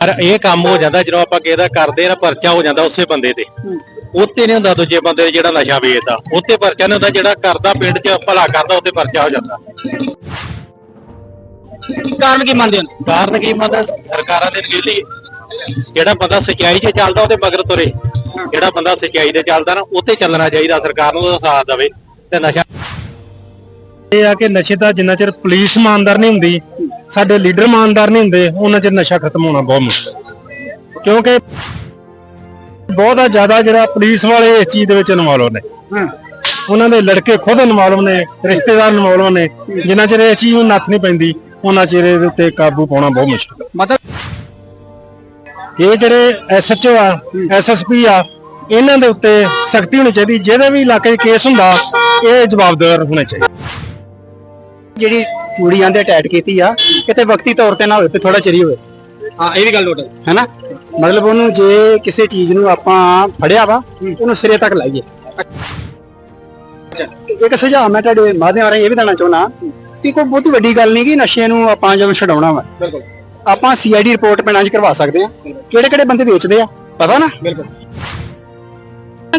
ਪਰ ਇਹ ਕੰਮ ਹੋ ਜਾਂਦਾ ਜਦੋਂ ਆਪਾਂ ਕਿਸੇ ਦਾ ਕਰਦੇ ਨਾ ਪਰਚਾ ਹੋ ਜਾਂਦਾ ਉਸੇ ਬੰਦੇ ਤੇ। ਉੱਤੇ ਨਹੀਂ ਹੁੰਦਾ ਦੂਜੇ ਬੰਦੇ ਤੇ ਜਿਹੜਾ ਨਸ਼ਾ ਵੇਚਦਾ। ਉੱਤੇ ਪਰਚਾ ਨਹੀਂ ਹੁੰਦਾ ਜਿਹੜਾ ਕਰਦਾ ਪਿੰਡ 'ਚ ਭਲਾ ਕਰਦਾ ਉੱਤੇ ਪਰਚਾ ਹੋ ਜਾਂਦਾ। ਕਾਰਨ ਕੀ ਮੰਨਦੇ ਹੋ? ਕਾਰਨ ਕੀ ਮਤਲਬ ਸਰਕਾਰਾਂ ਦੇ ਨਗੇਲੀ ਜਿਹੜਾ ਬੰਦਾ ਸਚਾਈ 'ਚ ਚੱਲਦਾ ਉਹਦੇ ਮਗਰ ਤੁਰੇ। ਜਿਹੜਾ ਬੰਦਾ ਸਚਾਈ ਤੇ ਚੱਲਦਾ ਨਾ ਉੱਤੇ ਚੱਲਣਾ ਚਾਹੀਦਾ ਸਰਕਾਰ ਨੂੰ ਉਹਦਾ ਸਾਥ ਦੇਵੇ ਤੇ ਨਸ਼ਾ ਇਹ ਆ ਕਿ ਨਸ਼ੇ ਦਾ ਜਿੰਨਾ ਚਿਰ ਪੁਲਿਸ ਇਮਾਨਦਾਰ ਨਹੀਂ ਹੁੰਦੀ ਸਾਡੇ ਲੀਡਰ ਇਮਾਨਦਾਰ ਨਹੀਂ ਹੁੰਦੇ ਉਹਨਾਂ ਚਿਰ ਨਸ਼ਾ ਖਤਮ ਹੋਣਾ ਬਹੁਤ ਮੁਸ਼ਕਲ। ਕਿਉਂਕਿ ਬਹੁਤਾ ਜ਼ਿਆਦਾ ਜਿਹੜਾ ਪੁਲਿਸ ਵਾਲੇ ਇਸ ਚੀਜ਼ ਦੇ ਵਿੱਚ ਇਨਵੋਲਵ ਨੇ। ਉਹਨਾਂ ਦੇ ਲੜਕੇ ਖੁਦ ਇਨਵੋਲਵ ਨੇ ਰਿਸ਼ਤੇਦਾਰ ਇਨਵੋਲਵ ਨੇ ਜਿੰਨਾ ਚਿਰ ਇਸ ਚੀਜ਼ ਨੂੰ ਨੱਥ ਨਹੀਂ ਪੈਂਦੀ ਉਹਨਾਂ ਚਿਰ ਇਹਦੇ ਉੱਤੇ ਕਾਬੂ ਪਾਉਣਾ ਬਹੁਤ ਮੁਸ਼ਕਲ ਮਤਲਬ ਇਹ ਜਿਹੜੇ ਐਸਐਚਓ ਆ ਐਸਐਸਪੀ ਆ ਇਹਨਾਂ ਦੇ ਉੱਤੇ ਸਖਤੀ ਹੋਣੀ ਚਾਹੀਦੀ ਜਿਹਦੇ ਵੀ ਇਲਾਕੇ 'ਚ ਕੇਸ ਹੁੰਦਾ ਇਹ ਜਵਾਬਦਾਰ ਹੋਣੇ ਚਾਹੀਦੇ। ਜਿਹੜੀ ਚੂੜੀ ਆਂਦੇ ਅਟੈਚ ਕੀਤੀ ਆ ਕਿਤੇ ਵਕਤੀ ਤੌਰ ਤੇ ਨਾ ਹੋਵੇ ਤੇ ਥੋੜਾ ਚਿਰੀ ਹੋਵੇ। ਹਾਂ ਇਹ ਵੀ ਗੱਲ ਟੋਟਲ ਹੈਨਾ? ਮਤਲਬ ਉਹਨੂੰ ਜੇ ਕਿਸੇ ਚੀਜ਼ ਨੂੰ ਆਪਾਂ ਫੜਿਆ ਵਾ ਉਹਨੂੰ ਸਿਰੇ ਤੱਕ ਲਾਈਏ। ਇੱਕ ਸੁਝਾਅ ਮੈਂ ਤੁਹਾਡੇ ਮਾਧਿਅਮ ਰਾਹੀਂ ਇਹ ਵੀ ਦੇਣਾ ਚਾਹੁੰਦਾ ਕਿ ਕੋਈ ਬਹੁਤੀ ਵੱਡੀ ਗੱਲ ਨਹੀਂ ਕਿ ਨਸ਼ੇ ਨੂੰ ਆਪਾਂ ਜਦੋਂ ਛਡਾਉਣਾ ਵਾ। ਬਿਲਕੁਲ। ਆਪਾਂ ਸੀਆਈਡੀ ਰਿਪੋਰਟ ਪਿੰਡਾਂ 'ਚ ਕਰਵਾ ਸਕਦੇ ਆ। ਕਿਹੜੇ ਕਿਹੜੇ ਬੰਦੇ ਵੇਚਦੇ ਆ? ਪਤਾ ਨਾ? ਬਿਲਕੁਲ।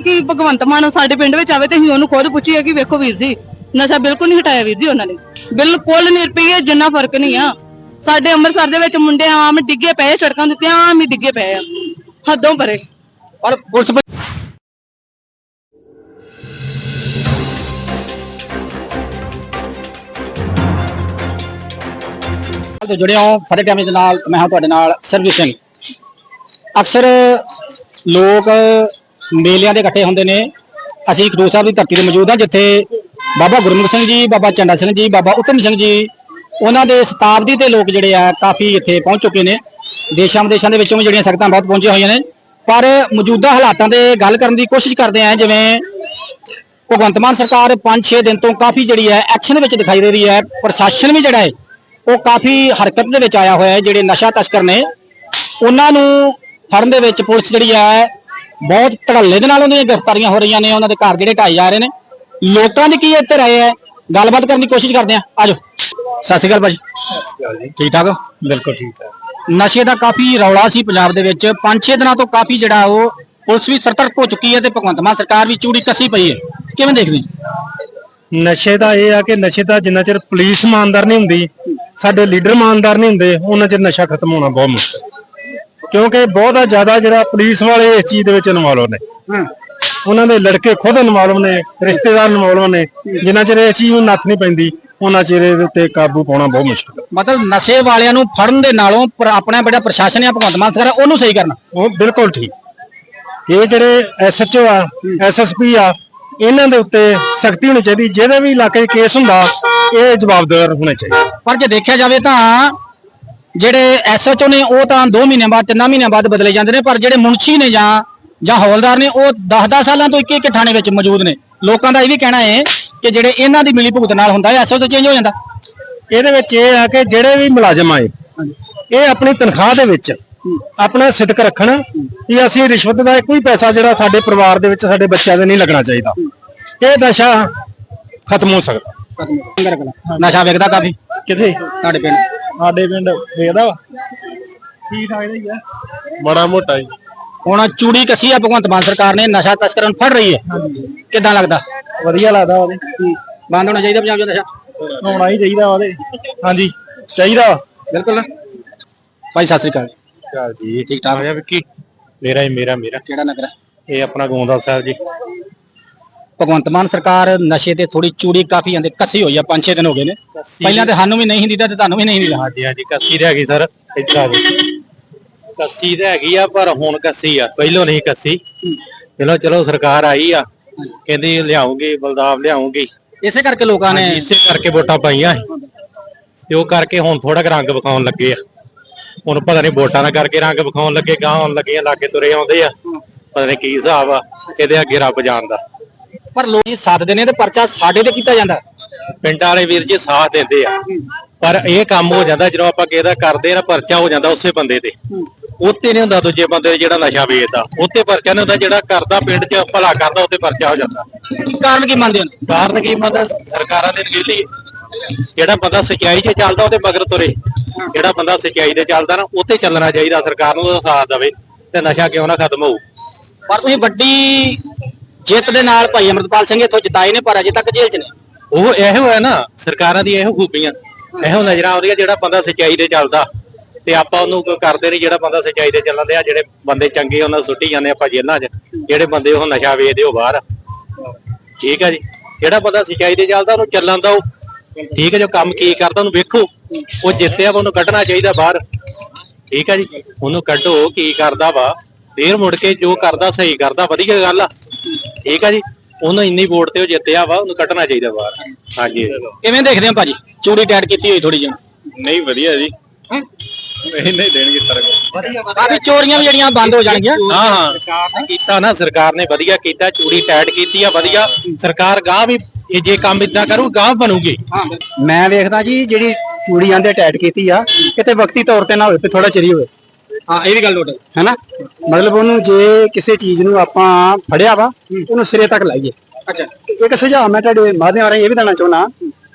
ਕਿ ਭਗਵੰਤ ਮਾਨ ਸਾਡੇ ਪਿੰਡ ਵਿੱਚ ਆਵੇ ਤੇ ਅਸੀਂ ਉਹਨੂੰ ਖੁਦ ਪੁੱਛੀਏ ਕਿ ਵੇਖੋ ਵੀਰ ਜੀ ਨਸ਼ਾ ਬਿਲਕੁਲ ਨਹੀਂ ਹਟਾਇਆ ਵੀਰ ਜੀ ਉਹਨਾਂ ਨੇ। ਬਿਲਕੁਲ ਨਹੀਂ ਰੁਪਈਏ ਜਿੰਨਾ ਫ਼ਰਕ ਨਹੀਂ ਆ। ਸਾਡੇ ਅੰਮ੍ਰਿਤਸਰ ਦੇ ਵਿੱਚ ਮੁੰਡੇ ਆਮ ਡਿੱਗੇ ਪਏ ਸੜਕਾਂ ਦੇ ਉੱਤੇ ਆਮ ਹੀ ਡਿੱਗੇ ਪਏ ਆ। ਹੱਦੋਂ ਪਰੇ ਪਰ ਪੁਲਿਸ ਤੋਂ ਜੁੜੇ ਹੋ ਫਤਿਹ ਟਾਈਮ ਦੇ ਨਾਲ ਮੈਂ ਹਾਂ ਤੁਹਾਡੇ ਨਾਲ ਸਰਬਜੀਤ ਸਿੰਘ। ਅਕਸਰ ਲੋਕ ਮੇਲਿਆਂ ਦੇ ਇਕੱਠੇ ਹੁੰਦੇ ਨੇ। ਅਸੀਂ ਖਡੂਰ ਸਾਹਿਬ ਦੀ ਧਰਤੀ ਤੇ ਮੌਜੂਦ ਹਾਂ ਜਿੱਥੇ ਬਾਬਾ ਗੁਰਮੁਖ ਸਿੰਘ ਜੀ, ਬਾਬਾ ਚੰਡਾ ਸਿੰਘ ਜੀ, ਬਾਬਾ ਉਤਮ ਸਿੰਘ ਜੀ, ਉਹਨਾਂ ਦੇ ਸ਼ਤਾਬਦੀ ਤੇ ਲੋਕ ਜਿਹੜੇ ਆ, ਕਾਫੀ ਇੱਥੇ ਪਹੁੰਚ ਚੁੱਕੇ ਨੇ। ਦੇਸ਼ਾਂ ਵਿਦੇਸ਼ਾਂ ਦੇ ਵਿੱਚੋਂ ਵੀ ਜਿਹੜੀਆਂ ਸੰਗਤਾਂ ਬਹੁਤ ਪਹੁੰਚੀਆਂ ਹੋਈਆਂ ਨੇ। ਪਰ ਮੌਜੂਦਾ ਹਾਲਾਤਾਂ ਦੇ ਗੱਲ ਕਰਨ ਦੀ ਕੋਸ਼ਿਸ਼ ਕਰਦੇ ਆ, ਜਿਵੇਂ ਭਗਵੰਤ ਮਾਨ ਸਰਕਾਰ 5-6 ਦਿਨ ਤੋਂ ਕਾਫੀ ਜਿਹੜੀ ਹੈ ਐਕਸ਼ਨ ਵਿੱਚ ਦਿਖਾਈ ਦੇ ਰਹੀ ਹੈ ਪ੍ਰਸ਼ਾਸਨ ਵੀ ਜਿਹੜਾ ਹੈ, ਉਹ ਕਾਫੀ ਹਰਕਤ ਦੇ ਵਿੱਚ ਆਇਆ ਹੋਇਆ ਹੈ, ਜਿਹੜੇ ਨਸ਼ਾ ਤਸਕਰ ਨੇ। ਉਹਨਾਂ ਨੂੰ ਫੜਨ ਦੇ ਵਿੱਚ ਪੁਲਿਸ ਜਿਹੜੀ ਹੈ ਬਹੁਤ ਧੜੱਲੇ ਦੇ ਨਾਲ ਉਹਨਾਂ ਦੀਆਂ ਗ੍ਰਿਫਤਾਰੀਆਂ ਹੋ ਰਹੀਆਂ ਨੇ। ਉਹਨਾਂ ਦੇ ਘਰ ਜਿਹੜੇ ਢਾਏ ਜਾ ਰਹੇ ਨੇ। ਲੋਕਾਂ ਦੀ ਕੀ ਇੱਥੇ ਰਾਏ ਹੈ? ਗੱਲਬਾਤ ਕਰਨ ਦੀ ਕੋਸ਼ਿਸ਼ ਕਰਦੇ ਆ ਆਜੋ। ਸਤਿ ਸ਼੍ਰੀ ਅਕਾਲ ਭਾਜੀ। ਠੀਕ ਠਾਕ ਹੋ? ਬਿਲਕੁਲ ਠੀਕ ਹੈ ਨਸ਼ੇ ਦਾ ਕਾਫੀ ਰੌਲਾ ਸੀ ਪੰਜਾਬ ਦੇ ਵਿੱਚ। 5-6 ਦਿਨਾਂ ਤੋਂ ਕਾਫੀ ਜਿਹੜਾ ਉਹ ਪੁਲਿਸ ਵੀ ਸਤਰਕ ਹੋ ਚੁੱਕੀ ਹੈ ਤੇ ਭਗਵੰਤ ਮਾਨ ਸਰਕਾਰ ਵੀ ਚੂੜੀ ਕੱਸੀ ਪਈ ਹੈ। ਕਿਵੇਂ ਦੇਖਦੇ? ਨਸ਼ੇ ਦਾ ਇਹ ਆ ਕਿ ਨਸ਼ੇ ਦਾ ਜਿੰਨਾ ਚਿਰ ਪੁਲਿਸ ਇਮਾਨਦਾਰ ਨਹੀਂ ਹੁੰਦੀ ਸਾਡੇ ਲੀਡਰ ਇਮਾਨਦਾਰ ਨਹੀਂ ਹੁੰਦੇ ਉਹਨਾਂ ਚਿਰ ਨਸ਼ਾ ਖਤਮ ਹੋਣਾ ਬਹੁਤ ਮੁਸ਼ਕਲ। ਕਿਉਂਕਿ ਬਹੁਤਾ ਜ਼ਿਆਦਾ ਜਿਹੜਾ ਪੁਲਿਸ ਵਾਲੇ ਇਸ ਚੀਜ਼ ਦੇ ਵਿੱਚ ਇਨਵੋਲਵ ਨੇ। ਉਹਨਾਂ ਦੇ ਲੜਕੇ ਖੁਦ ਇਨਵੋਲਵ ਨੇ ਰਿਸ਼ਤੇਦਾਰ ਇਨਵੋਲਵ ਨੇ ਜਿੰਨਾ ਚਿਰ ਇਸ ਚੀਜ਼ ਨੂੰ ਨੱਥ ਨਹੀਂ ਪੈਂਦੀ ਉਹਨਾਂ ਚਿਰ ਇਹਦੇ ਉੱਤੇ ਕਾਬੂ ਪਾਉਣਾ ਬਹੁਤ ਮੁਸ਼ਕਲ ਹੈ। ਮਤਲਬ ਨਸ਼ੇ ਵਾਲਿਆਂ ਨੂੰ ਫੜਨ ਦੇ ਨਾਲੋਂ ਪਰ ਆਪਣਾ ਜਿਹੜਾ ਪ੍ਰਸ਼ਾਸਨ ਹੈ ਭਗਵੰਤ ਮਾਨ ਸਰਕਾਰ ਉਹਨੂੰ ਸਹੀ ਕਰਨਾ। ਉਹ ਬਿਲਕੁਲ ਠੀਕ। ਇਹ ਜਿਹੜੇ ਐਸਐਚਓ ਆ ਐਸਐਸਪੀ ਆ ਇਹਨਾਂ ਦੇ ਉੱਤੇ ਸਖਤੀ ਹੋਣੀ ਚਾਹੀਦੀ ਜਿਹਦੇ ਵੀ ਇਲਾਕੇ 'ਚ ਕੇਸ ਹੁੰਦਾ ਇਹ ਜਵਾਬਦਾਰ ਹੋਣੇ ਚਾਹੀਦੇ। ਪਰ ਜੇ ਦੇਖਿਆ ਜਾਵੇ ਤਾਂ ਜਿਹੜੇ ਐਸਐਚਓ ਨੇ ਉਹ ਤਾਂ 2 ਮਹੀਨਿਆਂ ਬਾਅਦ 3 ਮਹੀਨਿਆਂ ਬਾਅਦ ਬਦਲੇ ਜਾਂਦੇ ਨੇ ਪਰ ਜਿਹੜੇ ਮੁਨਸ਼ੀ ਨੇ ਜਾਂ ਜਾਂ ਹੌਲਦਾਰ ਨੇ ਉਹ 10-10 ਸਾਲਾਂ ਤੋਂ ਇੱਕ ਇੱਕ ਥਾਣੇ ਵਿੱਚ ਮੌਜੂਦ ਨੇ। ਲੋਕਾਂ ਦਾ ਇਹ ਵੀ ਕਹਿਣਾ ਹੈ ਕਿ ਜਿਹੜੇ ਇਹਨਾਂ ਦੀ ਮਿਲੀ ਭੁਗਤ ਨਾਲ ਹੁੰਦਾ ਹੈ ਐਸਐਚਓ ਚੇਂਜ ਹੋ ਜਾਂਦਾ। ਇਹਦੇ ਵਿੱਚ ਇਹ ਆ ਕਿ ਜਿਹੜੇ ਵੀ ਮੁਲਾਜ਼ਮ ਆਏ ਇਹ ਆਪਣੀ ਤਨਖਾਹ ਦੇ ਵਿੱਚ ਆਪਣਾ ਸਿੱਧਕ ਰੱਖਣ ਕਿ ਅਸੀਂ ਰਿਸ਼ਵਤ ਦਾ ਕੋਈ ਪੈਸਾ ਜਿਹੜਾ ਸਾਡੇ ਪਰਿਵਾਰ ਦੇ ਵਿੱਚ ਸਾਡੇ ਬੱਚਿਆਂ ਦੇ ਨਹੀਂ ਲੱਗਣਾ ਚਾਹੀਦਾ। ਇਹ ਨਸ਼ਾ ਖਤਮ ਹੋ ਸਕਦਾ। ਨਸ਼ਾ ਵੇਚਦਾ ਕਾਫੀ। ਕਿਤੇ ਤੁਹਾਡੇ ਪਿੰਡ। ਸਾਡੇ ਪਿੰਡ ਵੇਖਦਾ ਵਾ। ਠੀਕ ਠਾਕ ਹੀ ਆ ਬੜਾ ਮੋਟਾ ਜੀ। ਹੁਣ ਚੂੜੀ ਕੱਸੀ ਆ ਭਗਵੰਤ ਮਾਨ ਸਰਕਾਰ ਨੇ ਨਸ਼ਾ ਤਸਕਰਾਂ ਨੂੰ ਫੜ ਰਹੀ ਹੈ। ਕਿੱਦਾਂ ਲੱਗਦਾ? ਵਧੀਆ ਲੱਗਦਾ ਉਹਦੇ। ਬੰਦ ਹੋਣਾ ਚਾਹੀਦਾ ਪੰਜਾਬ 'ਚ ਨਸ਼ਾ? ਹੋਣਾ ਹੀ ਚਾਹੀਦਾ ਉਹਦੇ। ਹਾਂਜੀ ਚਾਹੀਦਾ। ਬਿਲਕੁਲ ਭਾਈ ਸਤਿ ਸ੍ਰੀ ਅਕਾਲ ਚੱਲ ਜੀ ਠੀਕ ਠਾਕ ਹੈ? ਵਿੱਕੀ ਮੇਰਾ ਹੀ ਮੇਰਾ ਮੇਰਾ। ਕਿਹੜਾ ਨਗਰ ਹੈ ਇਹ ਆਪਣਾ ਗੋਂਦਾ ਸਾਹਿਬ ਜੀ। ਭਗਵੰਤ ਮਾਨ ਸਰਕਾਰ ਨਸ਼ੇ ਤੇ ਥੋੜੀ ਚੂੜੀ ਕਾਫੀ ਆਂਦੇ ਕੱਸੀ ਹੋਈ ਆ 5-6 ਦਿਨ ਹੋ ਗਏ ਨੇ। ਪਹਿਲਾਂ ਤੇ ਸਾਨੂੰ ਵੀ ਨਹੀਂ ਦਿੰਦਾ ਤੇ ਤੁਹਾਨੂੰ ਵੀ ਨਹੀਂ ਦਿੰਦਾ ਹਾਂਜੀ ਹਾਂਜੀ ਕੱਸੀ ਰਹਿ ਗਈ ਸਰ। ਆ ਜਾਓ। ਕੱਸੀ ਤਾਂ ਹੈਗੀ ਆ ਪਰ ਹੁਣ ਕੱਸੀ ਆ ਪਹਿਲੋਂ ਨਹੀਂ ਕੱਸੀ। ਚਲੋ ਚਲੋ ਸਰਕਾਰ ਆਈ ਆ ਕਹਿੰਦੀ ਲਿਆਉਂਗੀ ਬਲਦਾਵ ਲਿਆਉਂਗੀ। ਇਸੇ ਕਰਕੇ ਲੋਕਾਂ ਨੇ ਇਸੇ ਕਰਕੇ ਵੋਟਾਂ ਪਾਈਆਂ। ਤੇ ਉਹ ਕਰਕੇ ਹੁਣ ਥੋੜਾ ਰੰਗ ਵਿਖਾਉਣ ਲੱਗੇ ਆ। ਹੁਣ ਪਤਾ ਨਹੀਂ ਵੋਟਾਂ ਦਾ ਕਰਕੇ ਰੰਗ ਵਿਖਾਉਣ ਲੱਗੇ ਗਾਂ ਆਉਣ ਲੱਗੀਆਂ ਲਾਗੇ ਤੁਰੇ ਆਉਂਦੇ ਆ। ਪਤਾ ਨਹੀਂ ਕੀ ਹਿਸਾਬ ਆ ਇਹਦੇ ਅੱਗੇ ਰੱਬ ਜਾਣਦਾ। ਪਰ ਲੋਕ ਜੀ ਸਾਥ ਦਿੰਦੇ ਨੇ ਤੇ ਪਰਚਾ ਸਾਡੇ ਤੇ ਕੀਤਾ ਜਾਂਦਾ। ਪਿੰਡਾਂ ਵਾਲੇ ਵੀਰ ਜੀ ਸਾਥ ਦਿੰਦੇ ਆ। ਪਰ ਇਹ ਕੰਮ ਹੋ ਜਾਂਦਾ ਜਦੋਂ ਆਪਾਂ ਕਿਸੇ ਦਾ ਕਰਦੇ ਨਾ ਪਰਚਾ ਹੋ ਜਾਂਦਾ ਉਸੇ ਬੰਦੇ ਤੇ। ਉੱਤੇ ਨਹੀਂ ਹੁੰਦਾ ਦੂਜੇ ਬੰਦੇ ਜਿਹੜਾ ਨਸ਼ਾ ਵੇਚਦਾ। ਉੱਤੇ ਪਰਚਾ ਨਹੀਂ ਹੁੰਦਾ ਜਿਹੜਾ ਕਰਦਾ ਪਿੰਡ 'ਚ ਭਲਾ ਕਰਦਾ ਉੱਤੇ ਪਰਚਾ ਹੋ ਜਾਂਦਾ। ਕਾਰਨ ਕੀ ਮੰਨਦੇ ਹੋ? ਕਾਰਨ ਕੀ ਮਤਲਬ ਸਰਕਾਰਾਂ ਦੇ ਨਗੇਲੀ। ਜਿਹੜਾ ਬੰਦਾ ਸਚਾਈ 'ਚ ਚੱਲਦਾ ਉਹਦੇ ਮਗਰ ਤੁਰੇ। ਜਿਹੜਾ ਬੰਦਾ ਸੱਚਾਈ ਤੇ ਚੱਲਦਾ ਨਾ ਉੱਤੇ ਚੱਲਣਾ ਚਾਹੀਦਾ ਸਰਕਾਰ ਨੂੰ ਉਹਦਾ ਸਾਥ ਦੇਵੇ ਤੇ ਨਸ਼ਾ ਕਿਉਂ ਨਾ ਖਤਮ ਹੋਊ। ਪਰ ਤੁਸੀਂ ਵੱਡੀ ਜਿੱਤ ਦੇ ਨਾਲ ਭਾਈ ਅਮਰਤਪਾਲ ਸਿੰਘ ਇੱਥੋਂ ਜਿਤਾਏ ਨੇ ਪਰ ਅਜੇ ਤੱਕ ਜੇਲ੍ਹ 'ਚ ਨੇ। ਉਹ ਇਹੋ ਹੈ ਨਾ ਸਰਕਾਰਾਂ ਦੀ ਇਹੋ ਖੂਬੀਆਂ। ਇਹੋ ਨਜ਼ਰਾਂ ਆਉਂਦੀਆਂ ਜਿਹੜਾ ਬੰਦਾ ਸੱਚਾਈ ਤੇ ਚੱਲਦਾ। ਤੇ ਆਪਾਂ ਉਹਨੂੰ ਕੋਈ ਕਰਦੇ ਨਹੀਂ ਜਿਹੜਾ ਬੰਦਾ ਸੱਚਾਈ ਤੇ ਚੱਲਣ ਆ ਜਿਹੜੇ ਬੰਦੇ ਚੰਗੇ ਉਹਨਾਂ ਨੂੰ ਸੁੱਟੀ ਜਾਂਦੇ ਆਪਾਂ ਜੇਲ੍ਹਾਂ 'ਚ। ਜਿਹੜੇ ਬੰਦੇ ਉਹ ਨਸ਼ਾ ਵੇਚਦੇ ਉਹ ਬਾਹਰ ਆ। ਠੀਕ ਹੈ ਜੀ? ਜਿਹੜਾ ਬੰਦਾ ਸੱਚਾਈ ਤੇ ਚੱਲਦਾ ਉਹਨੂੰ ਚੱਲਣ ਦਾ ਠੀਕ ਹੈ ਜੋ ਕੰਮ ਕੀ ਕਰਦਾ ਉਹਨੂੰ ਵੇਖੋ। ਉਹ ਜਿੱਤਿਆ ਵਾ ਉਹਨੂੰ ਕੱਢਣਾ ਚਾਹੀਦਾ ਬਾਹਰ। ਠੀਕ ਹੈ ਜੀ? ਉਹਨੂੰ ਕੱਢੋ ਕੀ ਕਰਦਾ ਵਾ। ਫੇਰ ਮੁੜ ਕੇ ਜੋ ਕਰਦਾ ਸਹੀ ਕਰਦਾ। ਵਧੀਆ ਗੱਲ ਆ। ਠੀਕ ਹੈ ਜੀ? ਉਹਨੂੰ ਇੰਨੀ ਵੋਟ ਤੇ ਉਹ ਜਿੱਤਿਆ ਵਾ ਉਹਨੂੰ ਕੱਢਣਾ ਚਾਹੀਦਾ ਬਾਹਰ। ਹਾਂਜੀ। ਕਿਵੇਂ ਦੇਖਦੇ ਹੋ ਭਾਜੀ? ਚੂੜੀ ਟੈਟ ਕੀਤੀ ਹੋਈ ਥੋੜੀ ਜਿਹੀ। ਨਹੀਂ ਵਧੀਆ ਜੀ। ਨਹੀਂ ਨਹੀਂ ਦੇਣਗੇ ਸਾਰਾ ਕੁਝ ਕਾਫੀ ਚੋਰੀਆਂ ਵੀ ਜਿਹੜੀਆਂ ਬੰਦ ਹੋ ਜਾਣਗੀਆਂ। ਹਾਂ ਹਾਂ। ਸਰਕਾਰ ਨੇ ਕੀਤਾ। ਨਾ ਸਰਕਾਰ ਨੇ ਵਧੀਆ ਕੀਤਾ ਚੂੜੀ ਟਾਈਟ ਕੀਤੀ ਆ ਵਧੀਆ। ਸਰਕਾਰ ਗਾਂ ਵੀ ਇਹ ਜੇ ਕੰਮ ਇਦਾਂ ਕਰੂ ਗਾਂ ਬਣੂਗੀ। ਮੈਂ ਵੇਖਦਾ ਜੀ ਜਿਹੜੀ ਚੂੜੀ ਆਂਦੇ ਟੈਟ ਕੀਤੀ ਆ ਕਿਤੇ ਵਕਤੀ ਤੌਰ ਤੇ ਨਾ ਹੋਵੇ ਥੋੜਾ ਚਿਰੀ ਹੋਵੇ। ਹਾਂ ਇਹ ਵੀ ਗੱਲ ਨੋਟ ਹੈਨਾ? ਮਤਲਬ ਉਹਨੂੰ ਜੇ ਕਿਸੇ ਚੀਜ਼ ਨੂੰ ਆਪਾਂ ਫੜਿਆ ਵਾ ਉਹਨੂੰ ਸਿਰੇ ਤੱਕ ਲਾਈਏ। ਅੱਛਾ। ਇੱਕ ਸੁਝਾਅ ਮੈਂ ਤੁਹਾਡੇ ਮਾਧਿਅਮ ਰਾਹੀਂ ਇਹ ਵੀ ਦੇਣਾ ਚਾਹੁੰਦਾ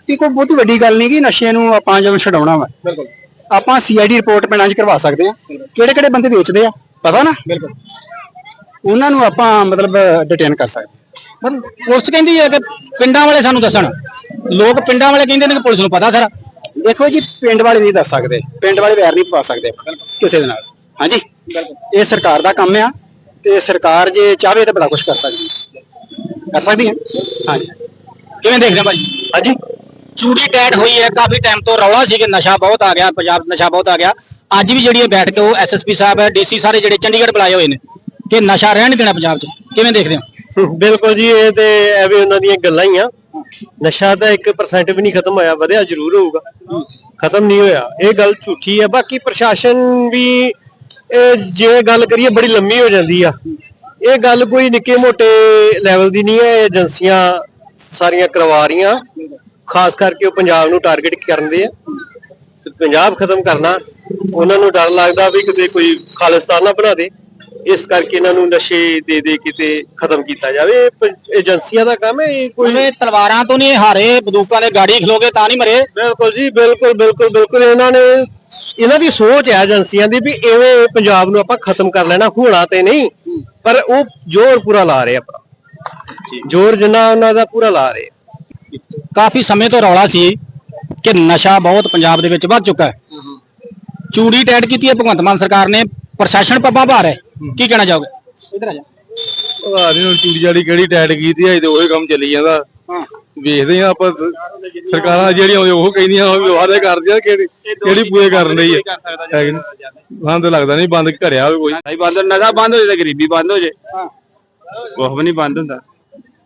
ਕਿ ਕੋਈ ਬਹੁਤੀ ਵੱਡੀ ਗੱਲ ਨਹੀਂ ਕਿ ਨਸ਼ੇ ਨੂੰ ਆਪਾਂ ਜਦੋਂ ਛਡਾਉਣਾ ਵਾ। ਬਿਲਕੁਲ। ਆਪਾਂ ਸੀਆਈਡੀ ਰਿਪੋਰਟ ਪਿੰਡਾਂ 'ਚ ਕਰਵਾ ਸਕਦੇ ਆ ਕਿਹੜੇ ਕਿਹੜੇ ਬੰਦੇ ਵੇਚਦੇ ਆ ਪਤਾ ਨਾ? ਬਿਲਕੁਲ। ਉਹਨਾਂ ਨੂੰ ਆਪਾਂ ਮਤਲਬ ਡਿਟੇਨ ਕਰ ਸਕਦੇ ਪਰ ਪੁਲਿਸ ਕਹਿੰਦੀ ਹੈ ਕਿ ਪਿੰਡਾਂ ਵਾਲੇ ਸਾਨੂੰ ਦੱਸਣ। ਲੋਕ ਪਿੰਡਾਂ ਵਾਲੇ ਕਹਿੰਦੇ ਨੇ ਕਿ ਪੁਲਿਸ ਨੂੰ ਪਤਾ ਸਾਰਾ। ਦੇਖੋ ਜੀ ਪਿੰਡ ਵਾਲੇ ਨਹੀਂ ਦੱਸ ਸਕਦੇ। ਪਿੰਡ ਵਾਲੇ ਵੈਰ ਨਹੀਂ ਪਾ ਸਕਦੇ ਕਿਸੇ ਦੇ ਨਾਲ। ਹਾਂਜੀ? ਇਹ ਸਰਕਾਰ ਦਾ ਕੰਮ ਆ ਤੇ ਸਰਕਾਰ ਜੇ ਚਾਹਵੇ ਤਾਂ ਬੜਾ ਕੁਝ ਕਰ ਸਕਦੀ ਹੈ। ਕਰ ਸਕਦੀ ਹੈ? ਹਾਂਜੀ। ਕਿਵੇਂ ਦੇਖਦੇ ਭਾਜੀ ਹਾਂਜੀ। ਚੂੜੀ ਟੈਟ ਹੋਈ ਹੈ, ਕਾਫੀ ਟਾਈਮ ਤੋਂ ਰੌਲਾ ਸੀ ਕਿ ਨਸ਼ਾ ਬਹੁਤ ਆ ਗਿਆ, ਪੰਜਾਬ ਨਸ਼ਾ ਬਹੁਤ ਆ ਗਿਆ। ਅੱਜ ਵੀ ਜਿਹੜੀ ਇਹ ਬੈਠ ਕੇ ਉਹ ਐਸਐਸਪੀ ਸਾਹਿਬ ਹੈ ਡੀਸੀ ਸਾਰੇ ਜਿਹੜੇ ਚੰਡੀਗੜ੍ਹ ਬੁਲਾਏ ਹੋਏ ਨੇ ਕਿ ਨਸ਼ਾ ਰਹਿਣ ਨਹੀਂ ਦੇਣਾ ਪੰਜਾਬ 'ਚ। ਕਿਵੇਂ ਦੇਖਦੇ ਹੋ? ਬਿਲਕੁਲ ਜੀ, ਇਹ ਤੇ ਐਵੇਂ ਉਹਨਾਂ ਦੀਆਂ ਗੱਲਾਂ ਹੀ ਆ। ਨਸ਼ਾ ਤਾਂ 1% ਵੀ ਨਹੀਂ ਖਤਮ ਹੋਇਆ, ਵਧਿਆ ਜ਼ਰੂਰ ਹੋਊਗਾ। ਖਤਮ ਨਹੀਂ ਹੋਇਆ, ਇਹ ਗੱਲ ਝੂਠੀ ਹੈ ਬਾਕੀ ਪ੍ਰਸ਼ਾਸਨ ਵੀ, ਇਹ ਜੇ ਗੱਲ ਕਰੀਏ, ਬੜੀ ਲੰਮੀ ਹੋ ਜਾਂਦੀ ਆ। ਇਹ ਗੱਲ ਕੋਈ ਨਿੱਕੇ ਮੋਟੇ ਲੈਵਲ ਦੀ ਨਹੀਂ ਹੈ ਏਜੰਸੀਆਂ ਸਾਰੀਆਂ ਕਰਵਾ ਰਹੀਆਂ। ਖਾਸ ਕਰਕੇ ਉਹ ਪੰਜਾਬ ਨੂੰ ਟਾਰਗੇਟ ਕਰਦੇ ਆ ਪੰਜਾਬ ਖਤਮ ਕਰਨਾ ਉਹਨਾਂ ਨੂੰ ਡਰ ਲੱਗਦਾ ਵੀ ਕਿਤੇ ਕੋਈ ਖਾਲਿਸਤਾਨ ਨਾ ਬਣਾ ਦੇ। ਇਸ ਕਰਕੇ ਇਹਨਾਂ ਨੂੰ ਨਸ਼ੇ ਦੇ ਦੇ ਕਿਤੇ ਖਤਮ ਕੀਤਾ ਜਾਵੇ। ਇਹ ਏਜੰਸੀਆਂ ਦਾ ਕੰਮ ਹੈ ਇਹ ਕੋਈ ਉਹਨੇ ਤਲਵਾਰਾਂ ਤੋਂ ਨਹੀਂ ਹਾਰੇ ਬੰਦੂਕਾਂ ਦੇ ਗਾੜੀ ਖਲੋਗੇ ਤਾਂ ਨਹੀਂ ਮਰੇ। ਬਿਲਕੁਲ ਜੀ ਬਿਲਕੁਲ ਬਿਲਕੁਲ ਬਿਲਕੁਲ। ਇਹਨਾਂ ਨੇ ਇਹਨਾਂ ਦੀ ਸੋਚ ਹੈ ਏਜੰਸੀਆਂ ਦੀ ਵੀ ਐਵੇਂ ਪੰਜਾਬ ਨੂੰ ਆਪਾਂ ਖਤਮ ਕਰ ਲੈਣਾ ਹੋਣਾ ਤੇ ਨਹੀਂ ਪਰ ਉਹ ਜ਼ੋਰ ਪੂਰਾ ਲਾ ਰਹੇ ਆਪਣਾ। ਜ਼ੋਰ ਜਿੰਨਾ ਉਹਨਾਂ ਦਾ ਪੂਰਾ ਲਾ ਰਹੇ ਕਾਫੀ ਸਮੇਂ ਤੋਂ ਰੌਲਾ ਸੀ ਕਿ ਨਸ਼ਾ ਬਹੁਤ ਪੰਜਾਬ ਦੇ ਵਿੱਚ ਵੱਧ ਚੁੱਕਾ ਹੈ। ਚੂੜੀ ਟੈਟ ਕੀਤੀ ਹੈ ਭਗਵੰਤ ਮਾਨ ਸਰਕਾਰ ਨੇ। ਪ੍ਰਸ਼ਾਸਨ ਪੱਬਾਂ ਭਾਰ ਹੈ। ਕੀ ਕਹਿਣਾ ਚਾਹੋਗੇ? ਇਧਰ ਆ ਜਾ। ਪਤਾ ਨਹੀਂ ਹੁਣ ਚੂੜੀ ਜਾੜੀ ਕਿਹੜੀ ਟਾਈਟ ਕੀਤੀ ਹੈ ਤੇ ਉਹੀ ਕੰਮ ਚੱਲੀ ਜਾਂਦਾ। ਵੇਖਦੇ ਆ ਆਪਾਂ ਸਰਕਾਰਾਂ ਜਿਹੜੀਆਂ ਉਹ ਕਹਿੰਦੀਆਂ ਉਹ ਵਾਅਦੇ ਕਰਦੀਆਂ ਕਿਹੜੀ ਕਿਹੜੀ ਪੂਰੇ ਕਰਨ ਰਹੀ ਹੈ। ਤਾਂ ਲੱਗਦਾ ਨਹੀਂ ਬੰਦ ਘਰਿਆ ਹੋਵੇ ਕੋਈ। ਨਹੀਂ ਬੰਦ ਨਸ਼ਾ ਬੰਦ ਹੋ ਜੇ ਤੇ ਗਰੀਬੀ ਬੰਦ ਹੋ ਜੇ ਕੁਛ ਵੀ ਨਹੀਂ ਬੰਦ ਹੁੰਦਾ।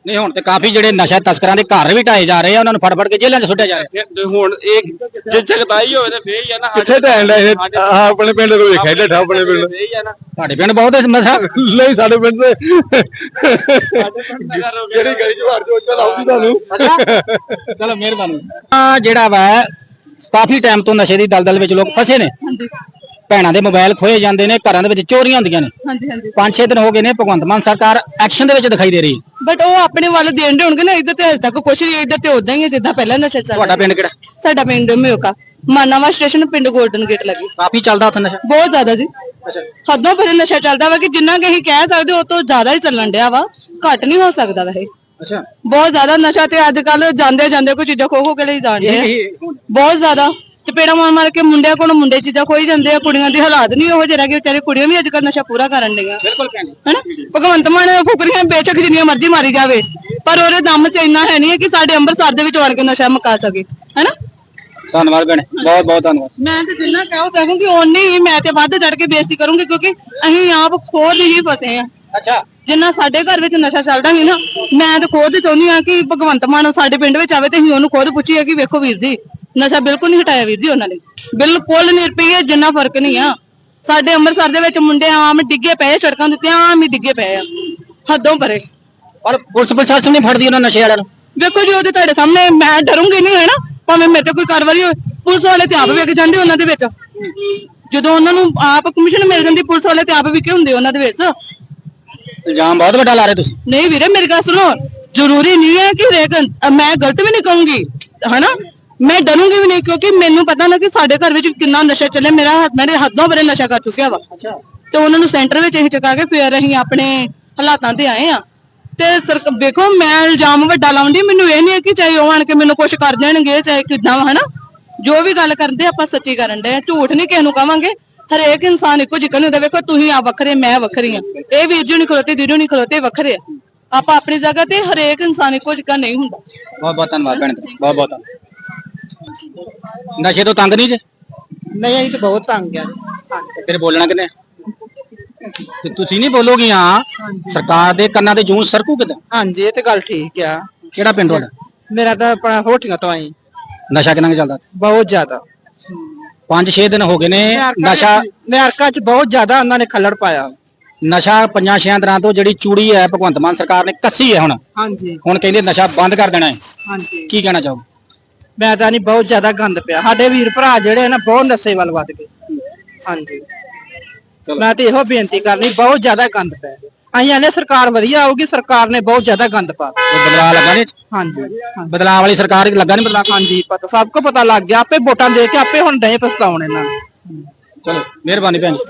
ਨਹੀਂ ਹੁਣ ਤੇ ਕਾਫੀ ਜਿਹੜੇ ਨਸ਼ਾ ਤਸਕਰਾਂ ਦੇ ਘਰ ਵੀ ਢਾਏ ਜਾ ਰਹੇ ਆ ਉਹਨਾਂ ਨੂੰ ਫੜ ਫੜ ਕੇ ਜੇਲ੍ਹਾਂ 'ਚ ਸੁੱਟਿਆ ਜਾ ਰਿਹਾ। ਤੇ ਹੁਣ ਇਹ ਜੇ ਜਗਦਾਈ ਹੋਵੇ ਤੇ ਫੇਰ ਹੀ ਆ ਨਾ ਕਿੱਥੇ ਟਾਈਮ ਲੈ ਇਹ? ਆਹ ਆਪਣੇ ਪਿੰਡ ਤੋਂ ਵੇਖਿਆ ਡੱਠਾ ਆਪਣੇ ਪਿੰਡ। ਫੇਰ ਹੀ ਆ ਨਾ। ਤੁਹਾਡੇ ਪਿੰਡ ਬਹੁਤ ਹੈ ਨਸ਼ਾ। ਨਹੀਂ ਸਾਡੇ ਪਿੰਡ ਦੇ ਜਿਹੜੀ ਗਲੀ ਚ ਵੜ ਜੋ ਚੱਲ ਆਉਂਦੀ ਤੁਹਾਨੂੰ। ਚਲੋ ਮਿਹਰਬਾਨੀ। ਆ ਜਿਹੜਾ ਵਾ ਕਾਫੀ ਟਾਈਮ ਤੋਂ ਨਸ਼ੇ ਦੀ ਦਲਦਲ ਵਿੱਚ ਲੋਕ ਫਸੇ ਨੇ। ਹਾਂਜੀ। ਭੈਣਾਂ ਦੇ ਮੋਬਾਈਲ ਖੋਏ ਜਾਂਦੇ ਨੇ ਘਰਾਂ ਦੇ ਵਿੱਚ ਚੋਰੀਆਂ ਹੁੰਦੀਆਂ ਨੇ। ਹਾਂਜੀ ਹਾਂਜੀ। ਪੰਜ ਛੇ ਦਿਨ ਹੋ ਗਏ ਨੇ ਭਗਵੰਤ ਮਾਨ ਸਰਕਾਰ ਐਕਸ਼ਨ ਦੇ ਵਿੱਚ ਦਿਖਾਈ ਦੇ ਰਹੀ। ਹੈ ਬਟ ਉਹ ਆਪਣੇ ਵੱਲ ਦੇਣ ਦੇ ਹੋਣਗੇ ਨਾ ਇੱਧਰ ਤੇ ਅਜੇ ਤੱਕ ਕੁਛ ਨਹੀਂ ਇੱਧਰ ਤੇ ਉਦਾਂ ਹੀ ਹੈ ਜਿੱਦਾਂ ਪਹਿਲਾਂ ਨਸ਼ਾ ਚੱਲ ਤੁਹਾਡਾ ਪਿੰਡ ਕਿਹੜਾ? ਸਾਡਾ ਪਿੰਡ ਮਿਓਕਾ ਮਾਨਾਵਾ ਸਟੇਸ਼ਨ ਪਿੰਡ ਗੋਲਡਨ ਗੇਟ ਲੱਗੀ। ਕਾਫੀ ਚੱਲਦਾ ਉੱਥੇ ਨਸ਼ਾ? ਬਹੁਤ ਜ਼ਿਆਦਾ ਜੀ। ਹੱਦੋਂ ਪਰੇ ਨਸ਼ਾ ਚੱਲਦਾ ਵਾ ਕਿ ਜਿੰਨਾ ਕਿ ਅਸੀਂ ਕਹਿ ਸਕਦੇ ਉਹ ਤੋਂ ਜ਼ਿਆਦਾ ਹੀ ਚੱਲਣ ਡਿਆ ਵਾ। ਘੱਟ ਨਹੀਂ ਹੋ ਸਕਦਾ ਵੈਸੇ। ਅੱਛਾ। ਬਹੁਤ ਜ਼ਿਆਦਾ ਨਸ਼ਾ ਤੇ ਅੱਜ ਕੱਲ ਜਾਂਦੇ ਜਾਂਦੇ ਕੋਈ ਚੀਜ਼ਾਂ ਖੋ ਖੋ ਕੇ ਲਈ ਜਾਂਦੇ ਆ। ਬਹੁਤ ਜ਼ਿਆਦਾ। ਚਪੇੜਾ ਮਾਰ ਮਾਰ ਕੇ ਮੁੰਡਿਆਂ ਕੋਲ ਮੁੰਡੇ ਚੀਜ਼ਾਂ ਖੋਈ ਜਾਂਦੇ ਆ ਕੁੜੀਆਂ ਦੀ ਹਾਲਾਤ ਨਹੀਂ ਉਹ ਜਿਹੜਾ ਕਿ ਵਿਚਾਰੇ ਕੁੜੀਆਂ ਵੀ ਅੱਜ ਕੱਲ ਨਸ਼ਾ ਪੂਰਾ ਕਰਨ ਡੀਆਂ ਬਿਲਕੁਲ ਭੈਣ ਹਨਾ? ਭਗਵੰਤ ਮਾਨ ਫੁਕਰੀਆਂ ਬੇਸ਼ੱਕ ਜਿੰਨੀਆਂ ਮਰਜ਼ੀ ਮਾਰੀ ਜਾਵੇ ਪਰ ਉਹਦੇ ਦਮ 'ਚ ਇੰਨਾ ਹੈ ਨਹੀਂ ਕਿ ਸਾਡੇ ਅੰਮ੍ਰਿਤਸਰ ਦੇ ਵਿੱਚ ਵੜ ਕੇ ਨਸ਼ਾ ਮੁਕਾ ਸਕੇ ਹਨਾ? ਧੰਨਵਾਦ ਭੈਣ ਬਹੁਤ ਬਹੁਤ ਧੰਨਵਾਦ। ਮੈਂ ਤੇ ਜਿੰਨਾ ਕਹੋ ਕਹੂੰਗੀ ਓਨੀ ਹੀ ਮੈਂ ਤੇ ਵੱਧ ਚੜ ਕੇ ਬੇਇੱਜ਼ਤੀ ਕਰੂੰਗੀ ਕਿਉਂਕਿ ਅਸੀਂ ਆਪ ਖੁਦ ਹੀ ਫਸੇ ਆ ਅੱਛਾ। ਜਿੰਨਾ ਸਾਡੇ ਘਰ ਵਿੱਚ ਨਸ਼ਾ ਚੱਲਦਾ ਸੀ ਨਾ ਮੈਂ ਤਾਂ ਖੁਦ ਚਾਹੁੰਦੀ ਆ ਕਿ ਭਗਵੰਤ ਮਾਨ ਸਾਡੇ ਪਿੰਡ ਵਿੱਚ ਆਵੇ ਤੇ ਅਸੀਂ ਉਹਨੂੰ ਖੁਦ ਪੁੱਛੀਏ ਕਿ ਵੇਖੋ ਵੀਰ ਜੀ ਨਸ਼ਾ ਬਿਲਕੁਲ ਨਹੀਂ ਹਟਾਇਆ ਵੀਰ ਜੀ ਉਹਨਾਂ ਨੇ। ਬਿਲਕੁਲ ਨਹੀਂ ਰੁਪਈਏ ਜਿੰਨਾ ਫ਼ਰਕ ਨਹੀਂ ਆ। ਸਾਡੇ ਅੰਮ੍ਰਿਤਸਰ ਦੇ ਵਿੱਚ ਮੁੰਡੇ ਆਮ ਡਿੱਗੇ ਪਏ ਸੜਕਾਂ ਦੇ ਉੱਤੇ ਆਮ ਹੀ ਡਿੱਗੇ ਪਏ ਆ। ਹੱਦੋਂ ਪਰੇ ਪਰ ਪੁਲਿਸ ਪ੍ਰਸ਼ਾਸਨ ਨਹੀਂ ਫੜਦੀ ਉਹਨਾਂ ਨਸ਼ੇ ਵਾਲਿਆਂ ਨੂੰ? ਵੇਖੋ ਜੀ ਉਹਦੇ ਤੁਹਾਡੇ ਸਾਹਮਣੇ ਮੈਂ ਡਰੂੰਗੀ ਨਹੀਂ ਹੈ ਨਾ? ਭਾਵੇਂ ਮੇਰੇ ਤੇ ਕੋਈ ਕਾਰਵਾਈ ਹੋਵੇ ਪੁਲਿਸ ਵਾਲੇ ਤੇ ਆਪ ਵੇਖ ਜਾਂਦੇ ਉਹਨਾਂ ਦੇ ਵਿੱਚ। ਜਦੋਂ ਉਹਨਾਂ ਨੂੰ ਆਪ ਕਮਿਸ਼ਨ ਮਿਲ ਜਾਂਦੀ ਪੁਲਿਸ ਵਾਲੇ ਤੇ ਆਪ ਵਿਕੇ ਹੁੰਦੇ ਉਹਨਾਂ ਦੇ ਵਿੱਚ। ਇਲਜ਼ਾਮ ਬਹੁਤ ਵੱਡਾ ਲਾ ਰਹੇ ਤੁਸੀਂ। ਨਹੀਂ ਵੀਰੇ ਮੇਰੀ ਗੱਲ ਸੁਣੋ। ਜ਼ਰੂਰੀ ਨਹੀਂ ਹੈ ਕਿ ਹਰੇਕ ਮੈਂ ਗਲਤ ਵੀ ਨਹੀਂ ਕਹੂੰਗੀ ਹਨਾ ਮੈਂ ਡਰੂੰਗੀ ਵੀ ਨਹੀਂ ਕਿਉਂਕਿ ਮੈਨੂੰ ਪਤਾ ਨਾ ਕਿ ਸਾਡੇ ਘਰ ਵਿੱਚ ਕਿੰਨਾ ਨਸ਼ਾ ਚੱਲੇ ਮੇਰਾ ਹੱਥ ਮੇਰੇ ਹੱਦੋਂ ਬਰੇ ਨਸ਼ਾ ਕਰ ਚੁੱਕਿਆ ਵਾ। ਤੇ ਉਹਨਾਂ ਨੂੰ ਸੈਂਟਰ ਵਿੱਚ ਅਸੀਂ ਚੁਕਾ ਕੇ ਫਿਰ ਅਸੀਂ ਆਪਣੇ ਹਾਲਾਤਾਂ ਤੇ ਆਏ ਆ। ਤੇ ਸਰਕ ਦੇਖੋ ਮੈਂ ਇਲਜ਼ਾਮ ਵੱਡਾ ਲਾਉਂਦੀ ਮੈਨੂੰ ਇਹ ਨਹੀਂ ਹੈ ਕਿ ਚਾਹੇ ਉਹ ਆਣ ਕੇ ਮੈਨੂੰ ਕੁਝ ਕਰ ਦੇਣਗੇ ਚਾਹੇ ਕਿਦਾਂ ਹਨਾ? ਜੋ ਵੀ ਗੱਲ ਕਰਦੇ ਆਪਾਂ ਸੱਚੀ ਕਰਨ ਦੇ ਝੂਠ ਨਹੀਂ ਕਿਸੇ ਨੂੰ ਕਵਾਂਗੇ। ਹਰੇਕ ਇਨਸਾਨ ਇੱਕੋ ਜਿਹਾ ਨਹੀਂ ਹੁੰਦਾ ਵੇਖੋ ਤੁਸੀਂ ਆ ਵੱਖਰੇ ਮੈਂ ਵੱਖਰੀ ਆ। ਇਹ ਵੀਰ ਜੀ ਨਹੀਂ ਖਲੋਤੇ ਦੀਦੀ ਨਹੀਂ ਖਲੋਤੇ ਇਹ ਵੱਖਰੇ ਆ। ਆਪਾਂ ਆਪਣੀ ਜਗ੍ਹਾ ਤੇ ਹਰੇਕ ਇਨਸਾਨ ਇੱਕੋ ਜਿਹਾ ਨਹੀਂ ਹੁੰਦਾ। ਬਹੁਤ ਬਹੁਤ ਧੰਨਵਾਦ ਭੈਣ ਬਹੁਤ ਬਹੁਤ ਧੰਨਵਾਦ। ਨਸ਼ੇ ਤੋਂ ਤੰਗ ਨਹੀਂ ਜੇ? ਨਹੀਂ ਅਸੀਂ ਤਾਂ ਬਹੁਤ ਤੰਗ ਆ ਤੇ ਫਿਰ ਬੋਲਣਾ ਕਿਨੇ? ਤੇ ਤੁਸੀਂ ਨਹੀਂ ਬੋਲੋਗੀਆਂ ਸਰਕਾਰ ਦੇ ਕੰਨਾਂ ਤੇ ਜੂੰ ਸਰਕੂ ਕਿਦਾਂ? ਹਾਂਜੀ ਇਹ ਤੇ ਗੱਲ ਠੀਕ ਆ। ਕਿਹੜਾ ਪਿੰਡ ਤੁਹਾਡਾ? ਮੇਰਾ ਤਾਂ ਆਪਣਾ ਹੋਟੀਆਂ ਤੋਂ ਆਈ। ਨਸ਼ਾ ਕਿੰਨਾ ਕੁ ਚੱਲਦਾ? ਬਹੁਤ ਜ਼ਿਆਦਾ। 5-6 ਦਿਨ ਹੋ ਗਏ ਨੇ ਨਸ਼ਾ ਅਮਰੀਕਾ 'ਚ ਬਹੁਤ ਜ਼ਿਆਦਾ ਉਹਨਾਂ ਨੇ ਖੱਲੜ ਪਾਇਆ। ਨਸ਼ਾ ਪੰਜਾਂ ਛਿਆਂ ਦਿਨਾਂ ਤੋਂ ਜਿਹੜੀ ਚੂੜੀ ਹੈ ਭਗਵੰਤ ਮਾਨ ਸਰਕਾਰ ਨੇ ਕੱਸੀ ਹੈ ਹੁਣ। ਹਾਂਜੀ। ਹੁਣ ਕਹਿੰਦੇ ਨਸ਼ਾ ਬੰਦ ਕਰ ਦੇਣਾ ਹੈ। ਹਾਂਜੀ। ਕੀ ਕਹਿਣਾ ਚਾਹੋ ਮੈਂ ਤਾਂ ਨਹੀਂ ਬਹੁਤ ਜ਼ਿਆਦਾ ਗੰਦ ਪਿਆ। ਸਾਡੇ ਵੀਰ ਭਰਾ ਜਿਹੜੇ ਨਾ ਬਹੁਤ ਨਸ਼ੇ ਵੱਲ ਵੱਧ ਗਏ। ਹਾਂਜੀ। ਮੈਂ ਤੇ ਇਹੋ ਬੇਨਤੀ ਕਰਨੀ ਬਹੁਤ ਜ਼ਿਆਦਾ ਗੰਦ ਪਿਆ। ਅਸੀਂ ਆਨੇ ਸਰਕਾਰ ਵਧੀਆ ਆਊਗੀ ਸਰਕਾਰ ਨੇ ਬਹੁਤ ਜ਼ਿਆਦਾ ਗੰਦ ਪਾ ਬਦਲਾਅ ਲੱਗਾ ਨਹੀਂ? ਹਾਂਜੀ ਬਦਲਾਅ ਵਾਲੀ ਸਰਕਾਰ ਹੀ ਲੱਗਾ ਨਹੀਂ ਬਦਲਾਅ? ਹਾਂਜੀ ਪਤਾ ਸਭ ਕੋ ਪਤਾ ਲੱਗ ਗਿਆ ਆਪੇ ਵੋਟਾਂ ਦੇ ਕੇ ਆਪੇ ਹੁਣ ਡਏ ਪਛਤਾਉਣ ਇਹਨਾਂ ਨੂੰ। ਚਲੋ ਮਿਹਰਬਾਨੀ ਭੈਣ ਜੀ।